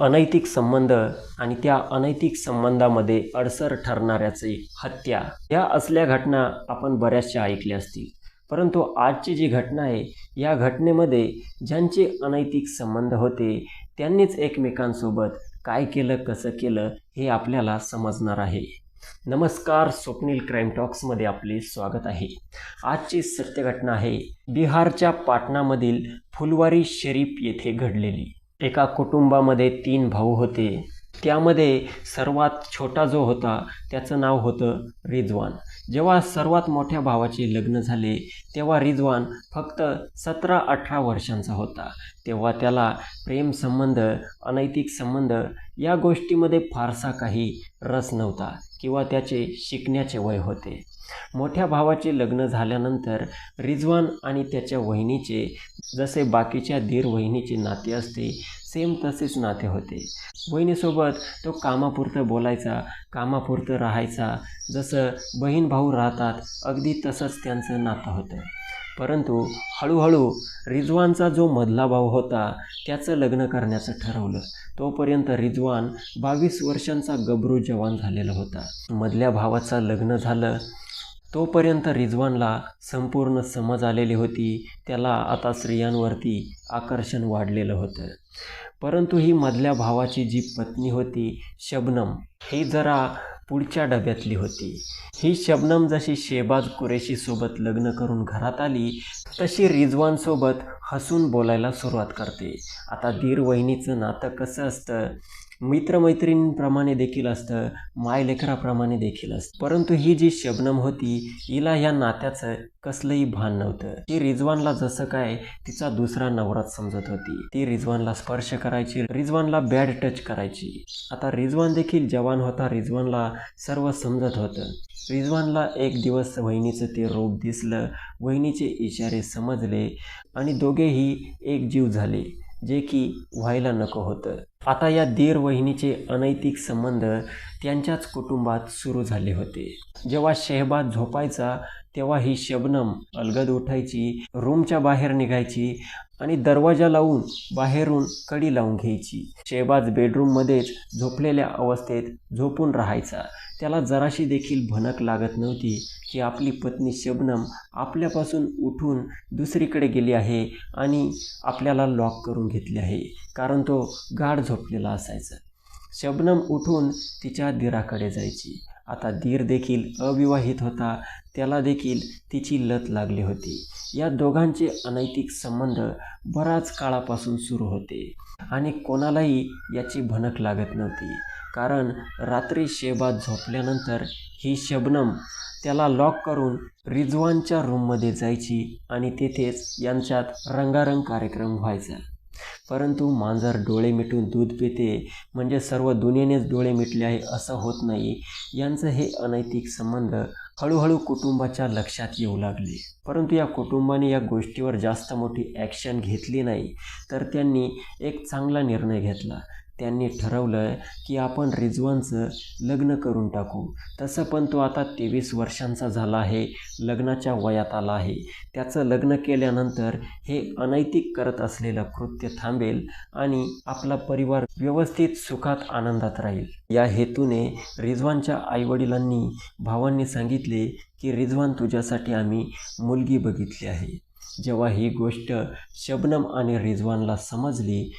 अनैतिक संबंध आणि त्या अनैतिक संबंधामध्ये अडसर ठरणाऱ्याचे हत्या या असल्या घटना आपण बऱ्याचशा ऐकल्या असतील. परंतु आजची जी घटना आहे या घटनेमध्ये ज्यांचे अनैतिक संबंध होते त्यांनीच एकमेकांसोबत काय केलं कसं केलं हे आपल्याला समजणार आहे. नमस्कार स्वप्नील क्राईम टॉक्समध्ये आपले स्वागत आहे. आजची सत्य घटना आहे बिहारच्या पाटणामधील फुलवारी शरीफ येथे घडलेली. एका कुटुंबामध्ये तीन भाऊ होते. त्यामध्ये सर्वात छोटा जो होता त्याचं नाव होतं रिजवान. जेव्हा सर्वात मोठ्या भावाचे लग्न झाले तेव्हा रिजवान फक्त सतरा अठरा वर्षांचा होता. तेव्हा त्याला प्रेम संबंध अनैतिक संबंध या गोष्टीमध्ये फारसा काही रस नव्हता किंवा त्याचे शिकण्याचे वय होते. मोठ्या भावाचे लग्न झाल्यानंतर रिजवान आणि त्याच्या वहिनीचे जसे बाकीच्या दीर वहिनीचे नाते असते सेम तसेच नाते होते. बहिणीसोबत तो कामापुरतं बोलायचा कामापुरतं राहायचा. जसं बहीण भाऊ राहतात अगदी तसंच त्यांचं नातं होतं. परंतु हळूहळू रिजवानचा जो मधला भाऊ होता त्याचं लग्न करण्याचं ठरवलं. तोपर्यंत रिजवान बावीस वर्षांचा गबरू जवान झालेला होता. मधल्या भावाचं लग्न झालं. तोपर्यंत रिजवानला संपूर्ण समज आलेली होती. त्याला आता स्त्रियांवरती आकर्षण वाढलेलं होतं. परंतु ही मधल्या भावाची जी पत्नी होती शबनम ही जरा पुढच्या डब्यातली होती. ही शबनम जशी शेबाज कुरेशीसोबत लग्न करून घरात आली तशी रिजवानसोबत हसून बोलायला सुरुवात करते. आता दीर वहिनीचं नातं कसं असतं? मित्रमैत्रिणींप्रमाणे देखील असतं मायलेकराप्रमाणे देखील असतं. परंतु ही जी शबनम होती हिला ह्या नात्याचं कसलंही भान नव्हतं. ती रिजवानला जसं काय तिचा दुसरा नवराच समजत होती ती रिजवानला स्पर्श करायची रिजवानला बॅड टच करायची. आता रिजवान देखील जवान होता रिजवानला सर्व समजत होतं. रिजवानला एक दिवस वहिनीचं ते रूप दिसलं वहिनीचे इशारे समजले आणि दोघेही एक जीव झाले जे की व्हायला नको होतं. आता या दीर वहिनीचे अनैतिक संबंध त्यांच्याच कुटुंबात सुरू झाले होते. जेव्हा शेहबाज झोपायचा तेव्हा ही शबनम अलगद उठायची रूमच्या बाहेर निघायची आणि दरवाजा लावून बाहेरून कडी लावून घ्यायची. शेहबाज बेडरूममध्येच झोपलेल्या अवस्थेत झोपून राहायचा. त्याला जराशी देखील भनक लागत नव्हती की आपली पत्नी शबनम आपल्यापासून उठून दुसरीकडे गेली आहे आणि आपल्याला लॉक करून घेतले आहे कारण तो गाढ झोपलेला असायचा. शबनम उठून तिच्या दिराकडे जायची. आता दीर देखील अविवाहित होता. त्याला देखील तिची लत लागली होती. या दोघांचे अनैतिक संबंध बराच काळापासून सुरू होते आणि कोणालाही याची भनक लागत नव्हती. कारण रात्री शेबात झोपल्यानंतर ही शबनम त्याला लॉक करून रिजवानच्या रूममध्ये जायची आणि तेथेच यांच्यात रंगारंग कार्यक्रम व्हायचा. परंतु मांजर डोळे मिटून दूध पिते म्हणजे सर्व दुनियेनेच डोळे मिटले आहे असं होत नाही. यांचं हे अनैतिक संबंध हळूहळू कुटुंबाच्या लक्षात येऊ लागले. परंतु या कुटुंबाने या गोष्टीवर जास्त मोठी ॲक्शन घेतली नाही तर त्यांनी एक चांगला निर्णय घेतला. त्यांनी ठरवलं की आपण रिजवानचं लग्न करून टाकू. तसं पण तो आता तेवीस वर्षांचा झाला आहे लग्नाच्या वयात आला आहे. त्याचं लग्न केल्यानंतर हे अनैतिक करत असलेलं कृत्य थांबेल आणि आपला परिवार व्यवस्थित सुखात आनंदात राहील. या हेतूने रिजवानच्या आईवडिलांनी भावांनी सांगितले की रिजवान तुझ्यासाठी आम्ही मुलगी बघितली आहे. जेव्हा ही गोष्ट शबनम आणि रिजवानला समजली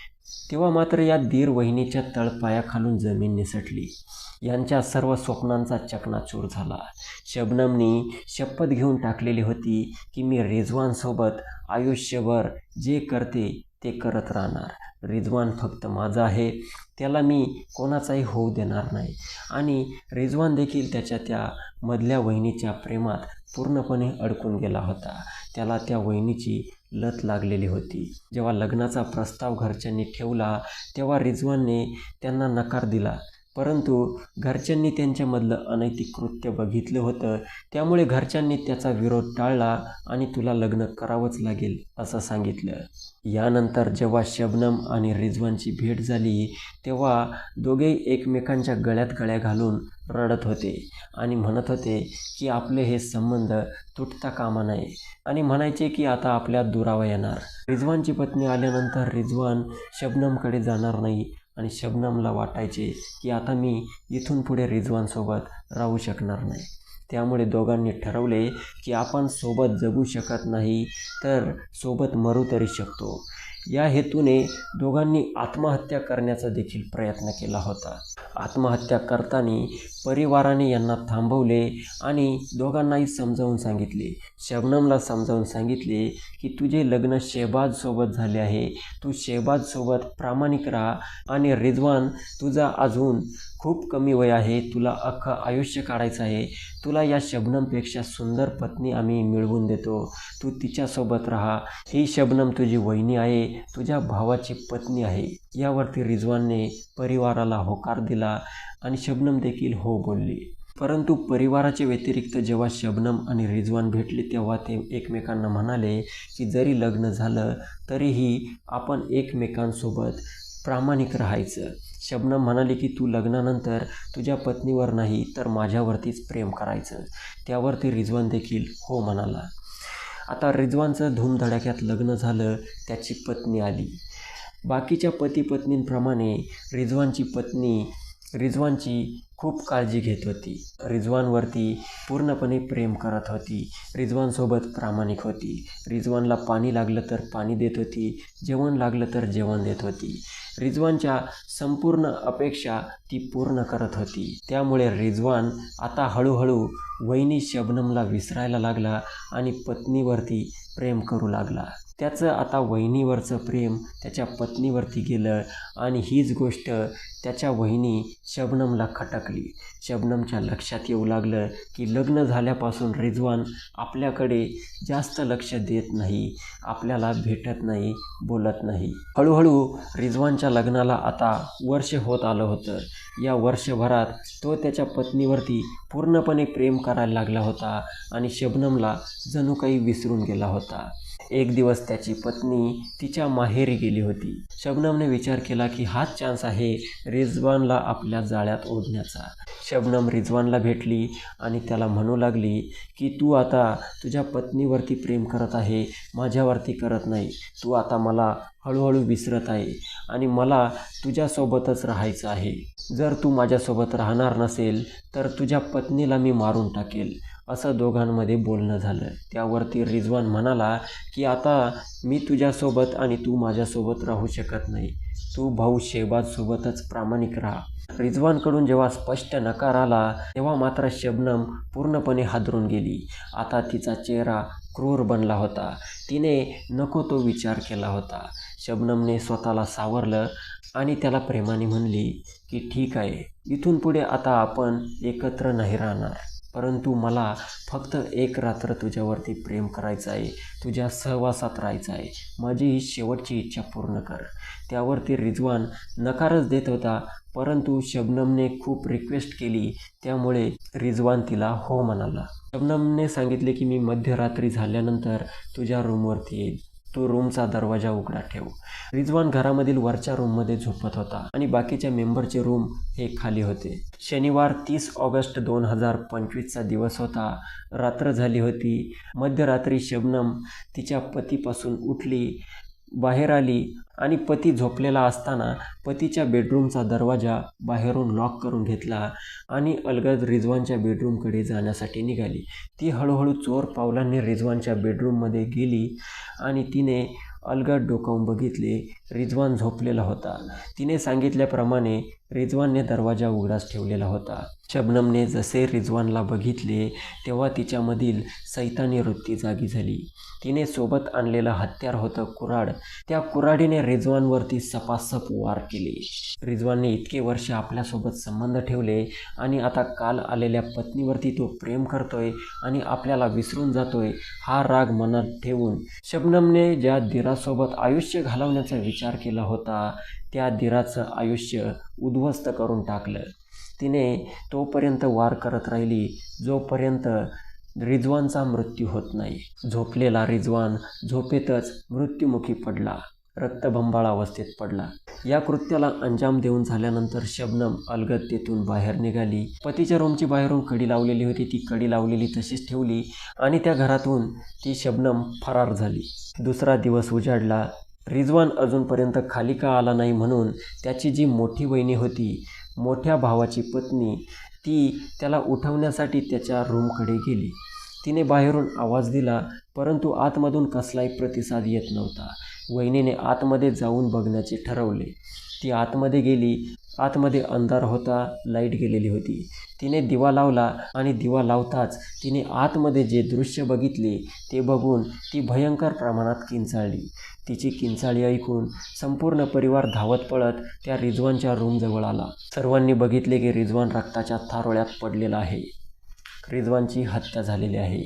तेव्हा मात्र या दीर वहिनीच्या तळपायाखालून जमीन निसटली. यांच्या सर्व स्वप्नांचा चकनाचूर झाला. शबनमनी शपथ घेऊन टाकलेली होती की मी रिजवानसोबत आयुष्यभर जे करते ते करत राहणार. रिजवान फक्त माझा आहे त्याला मी कोणाचाही होऊ देणार नाही. आणि रिजवान देखील त्याच्या त्या मधल्या वहिनीच्या प्रेमात पूर्णपणे अडकून गेला होता. त्याला त्या वहिनीची लत लागलेली होती. जेव्हा लग्नाचा प्रस्ताव घरच्यांनी ठेवला तेव्हा रिजवानने त्यांना नकार दिला. परंतु घरच्यांनी त्यांच्यामधलं अनैतिक कृत्य बघितलं होतं. त्यामुळे घरच्यांनी त्याचा विरोध टाळला आणि तुला लग्न करावंच लागेल असं सांगितलं. यानंतर जेव्हा शबनम आणि रिजवानची भेट झाली तेव्हा दोघेही एकमेकांच्या गळ्यात गळ्या घालून रडत होते आणि म्हणत होते की आपले हे संबंध तुटता कामा नये आणि म्हणायचे की आता आपल्यात दुरावा येणार. रिजवानची पत्नी आल्यानंतर रिजवान शबनमकडे जाणार नाही. आणि शबनमला वाटायचे की आता मी इथून पुढे रिजवानसोबत राहू शकणार नाही. त्यामुळे दोघांनी ठरवले की आपण सोबत जगू शकत नाही तर सोबत मरू तरी शकतो. या हेतूने दोघांनी आत्महत्या करण्याचा देखील प्रयत्न केला होता. आत्महत्या करताना परिवाराने यांना थांबवले आणि दोघांनाही समजावून सांगितले. शबनमला समजावून सांगितले की तुझे लग्न शेहबाजसोबत झाले आहे. तू शेहबाजसोबत प्रामाणिक राहा आणि रिजवान तुझा अजून खूप कमी वय आहे तुला अख्खं आयुष्य काढायचं आहे. तुला या शबनमपेक्षा सुंदर पत्नी आम्ही मिळवून देतो. तू तिच्यासोबत राहा. ही शबनम तुझी वहिनी आहे तुझ्या भावाची पत्नी आहे. यावरती रिजवानने परिवाराला होकार दिला आणि शबनम देखील हो बोलली. परंतु परिवाराच्या व्यतिरिक्त जेव्हा शबनम आणि रिजवान भेटले तेव्हा ते एकमेकांना म्हणाले की जरी लग्न झालं तरीही आपण एकमेकांसोबत प्रामाणिक राहायचं. शबनम म्हणाली की तू लग्नानंतर तुझ्या पत्नीवर नाही तर माझ्यावरतीच प्रेम करायचं. त्यावरती रिजवान देखील हो म्हणाला. आता रिजवानचं धूमधडाक्यात लग्न झालं त्याची पत्नी आली. बाकीच्या पती पत्नींप्रमाणे रिजवानची पत्नी रिजवानची खूप काळजी घेत होती. रिजवानवरती पूर्णपणे प्रेम करत होती. रिजवानसोबत प्रामाणिक होती. रिजवानला पाणी लागलं तर पाणी देत होती. जेवण लागलं तर जेवण देत होती. रिजवानच्या संपूर्ण अपेक्षा ती पूर्ण करत होती. त्यामुळे रिजवान आता हळूहळू वहिनी शबनमला विसरायला लागला आणि पत्नीवरती प्रेम करू लागला. त्याचं आता वहिनीवरचं प्रेम त्याच्या पत्नीवरती गेलं आणि हीच गोष्ट त्याच्या वहिनी शबनमला खटकली. शबनमच्या लक्षात येऊ लागलं की लग्न झाल्यापासून रिजवान आपल्याकडे जास्त लक्ष देत नाही आपल्याला भेटत नाही बोलत नाही. हळूहळू रिजवानच्या लग्नाला आता वर्ष होत आलं होतं. या वर्षभरात तो त्याच्या पत्नीवरती पूर्णपणे प्रेम करायला लागला होता आणि शबनमला जणू काही विसरून गेला होता. एक दिवस त्याची पत्नी तिच्या माहेरी गेली होती. शबनमने विचार केला की हाच चान्स आहे रिजवानला आपल्या जाळ्यात ओढण्याचा. शबनम रिजवानला भेटली आणि त्याला म्हणू लागली की तू आता तुझ्या पत्नीवरती प्रेम करत आहे माझ्यावरती करत नाही. तू आता मला हळूहळू विसरत आहे. आणि मला तुझ्यासोबतच राहायचं आहे. जर तू माझ्यासोबत राहणार नसेल तर तुझ्या पत्नीला मी मारून टाकेल असं दोघांमध्ये बोलणं झालं. त्यावरती रिजवान म्हणाला की आता मी तुझ्यासोबत आणि तू माझ्यासोबत राहू शकत नाही. तू भाऊ शेबाजसोबतच प्रामाणिक राहा. रिजवानकडून जेव्हा स्पष्ट नकार आला तेव्हा मात्र शबनम पूर्णपणे हादरून गेली. आता तिचा चेहरा क्रूर बनला होता. तिने नको तो विचार केला होता. शबनमने स्वतःला सावरलं आणि त्याला प्रेमाने म्हणली की ठीक आहे इथून पुढे आता आपण एकत्र नाही राहणार. परंतु मला फक्त एक रात्र तुझ्यावरती प्रेम करायचं आहे तुझ्या सहवासात राहायचं आहे. माझी ही शेवटची इच्छा पूर्ण कर. त्यावरती रिजवान नकारच देत होता परंतु शबनमने खूप रिक्वेस्ट केली. त्यामुळे रिजवान तिला हो म्हणाला. शबनमने सांगितले की मी मध्यरात्री झाल्यानंतर तुझ्या रूमवरती येईल तो रूमचा दरवाजा उघडा ठेव. रिजवान घरामधील वरच्या रूममध्ये झोपत होता आणि बाकीच्या मेंबरचे रूम हे खाली होते. शनिवार तीस ऑगस्ट दोन हजार पंचवीसचा दिवस होता. रात्र झाली होती. मध्यरात्री शबनम तिच्या पतीपासून उठली. बाहेर आली आणि पती झोपलेला असताना पतीच्या बेडरूमचा दरवाजा बाहेरून लॉक करून घेतला आणि अलगद रिजवानच्या बेडरूमकडे जाण्यासाठी निघाली. ती हळूहळू चोर पावलांनी रिजवानच्या बेडरूममध्ये गेली आणि तिने अलगद डोकावून बघितले रिजवान झोपलेला होता. तिने सांगितल्याप्रमाणे रिजवानने दरवाजा उघडाच ठेवलेला होता. शबनमने जसे रिजवानला बघितले तेव्हा तिच्यामधील सैतानी वृत्ती जागी झाली. तिने सोबत आणलेलं हत्यार होतं कुऱ्हाड त्या कुऱ्हाडीने रिजवानवरती सपासप वार केले. रिजवानने इतके वर्ष आपल्यासोबत संबंध ठेवले आणि आता काल आलेल्या पत्नीवरती तो प्रेम करतोय आणि आपल्याला विसरून जातोय हा राग मनात ठेवून. शबनमने ज्या दिरासोबत आयुष्य घालवण्याचा विचार केला होता. त्या दिराचं आयुष्य उद्ध्वस्त करून टाकलं. तिने तोपर्यंत वार करत राहिली जोपर्यंत रिजवानचा मृत्यू होत नाही. झोपलेला रिजवान झोपेतच मृत्युमुखी पडला. रक्तबंबाळ अवस्थेत पडला. या कृत्याला अंजाम देऊन झाल्यानंतर शबनम अलगद तेथून बाहेर निघाली. पतीच्या रूमची बाहेरून कडी लावलेली होती. ती कडी लावलेली तशीच ठेवली आणि त्या घरातून ती शबनम फरार झाली. दुसरा दिवस उजाडला. रिजवान अजूनपर्यंत खाली का आला नाही म्हणून त्याची जी मोठी वहिनी होती मोठ्या भावाची पत्नी ती त्याला उठवण्यासाठी त्याच्या रूमकडे गेली. तिने बाहेरून आवाज दिला परंतु आतमधून कसलाही प्रतिसाद येत नव्हता. वहिनीने आतमध्ये जाऊन बघण्याचे ठरवले. ती आतमध्ये गेली. आतमध्ये अंधार होता लाइट गेलेली होती. तिने दिवा लावला आणि दिवा लावताच तिने आतमध्ये जे दृश्य बघितले ते बघून ती भयंकर प्रमाणात किंचाळली. तिची किंचाळी ऐकून संपूर्ण परिवार धावत पळत त्या रिजवानच्या रूमजवळ आला. सर्वांनी बघितले की रिजवान रक्ताच्या थारोळ्यात पडलेला आहे. रिजवानची हत्या झालेली आहे.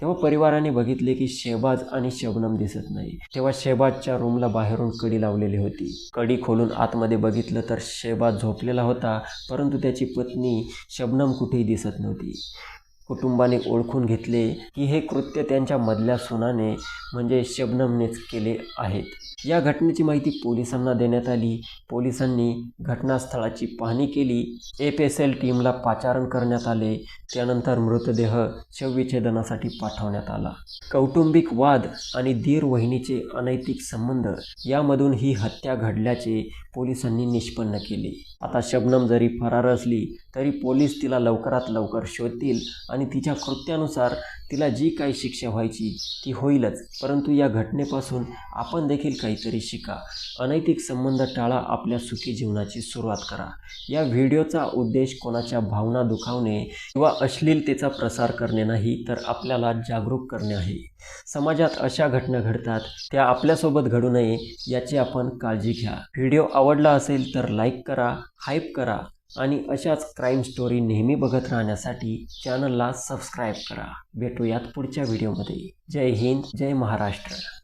तेव्हा परिवाराने बघितले की शेहबाज आणि शबनम दिसत नाही. तेव्हा शेहबाजच्या रूमला बाहेरून कडी लावलेली होती. कडी खोलून आतमध्ये बघितलं तर शेबाज झोपलेला होता परंतु त्याची पत्नी शबनम कुठेही दिसत नव्हती. कुटुंबाने ओळखून घेतले की हे कृत्य त्यांच्या मधल्या सुनाने म्हणजे शबनमनेच केले आहेत. या घटनेची माहिती पोलिसांना देण्यात आली. पोलिसांनी घटनास्थळाची पाहणी केली. एफ एस एल टीमला पाचारण करण्यात आले. त्यानंतर मृतदेह शवविच्छेदनासाठी पाठवण्यात आला. कौटुंबिक वाद आणि दीर वहिनीचे अनैतिक संबंध यामधून ही हत्या घडल्याचे पोलिसांनी निष्पन्न केले. आता शबनम जरी फरार असली तरी पोलीस तिला लवकरात लवकर शोधतील आणि तिच्या कृत्यानुसार तिला जी काही शिक्षा व्हायची ती होईलच. परंतु या घटनेपासून आपण देखील काहीतरी शिका. अनैतिक संबंध टाळा आपल्या सुखी जीवनाची सुरुवात करा. या व्हिडिओचा उद्देश कोणाच्या भावना दुखावणे किंवा अश्लीलतेचा प्रसार करणे नाही तर आपल्याला जागरूक करणे आहे. समाजात अशा घटना घडतात त्या आपल्यासोबत घडू नये याची आपण काळजी घ्या. व्हिडिओ आवडला असेल तर लाईक करा हाईप करा आणि अशाच क्राईम स्टोरी नेहमी बघत राहण्यासाठी चॅनलला सबस्क्राईब करा. भेटूयात पुढच्या व्हिडिओमध्ये जय हिंद जय महाराष्ट्र.